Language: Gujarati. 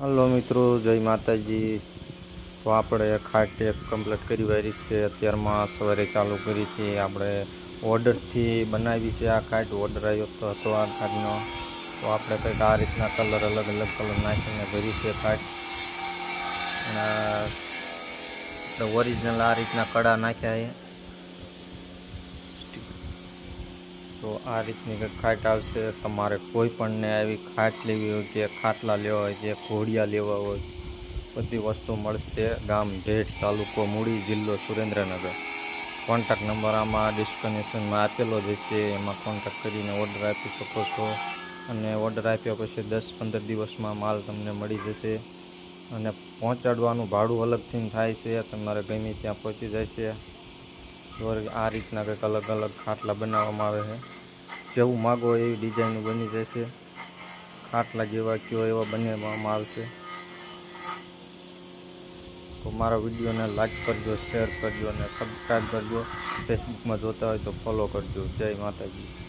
હલો મિત્રો, જય માતાજી. તો આપણે ખાટ એક કમ્પ્લીટ કરી વાળી છે. અત્યારમાં સવારે ચાલુ કરી હતી આપણે ઓર્ડરથી બનાવી છે આ ખાટ ઓર્ડર આવ્યો તો હતો આ ખાટનો તો આપણે કંઈક આ રીતના કલર અલગ અલગ કલર નાખીને ભરી છે ખાટ અને ઓરિજિનલ આ રીતના કડા નાખ્યા છે તો આ રીતની ખાટ આવશે. તમારે કોઈ પણને આવી ખાટ લેવી હોય કે ખાટલા લેવા હોય કે ઘોડિયા લેવા હોય, બધી વસ્તુ મળશે. ગામ ભેટ તાલુકો મૂડી જિલ્લો સુરેન્દ્રનગર. કોન્ટેક નંબર આમાં ડિસ્કનેશનમાં આપેલો જ છે એમાં કોન્ટેક કરીને ઓર્ડર આપી શકો છો. અને ઓર્ડર આપ્યા પછી દસ પંદર દિવસમાં માલ તમને મળી જશે. અને પહોંચાડવાનું ભાડું અલગથી થાય છે. તમારે ગમે ત્યાં પહોંચી જશે. તો આ રીતના કંઈક અલગ અલગ ખાટલા બનાવવામાં આવે છે. જેવું માગો એવી ડિઝાઇન બની જશે. ખાટલા જેવા કયો એવા બનાવવામાં આવશે. તો મારા વિડીયોને લાઈક કરજો, શેર કરજો અને સબસ્ક્રાઈબ કરજો. ફેસબુકમાં જોતા હોય તો ફોલો કરજો. જય માતાજી.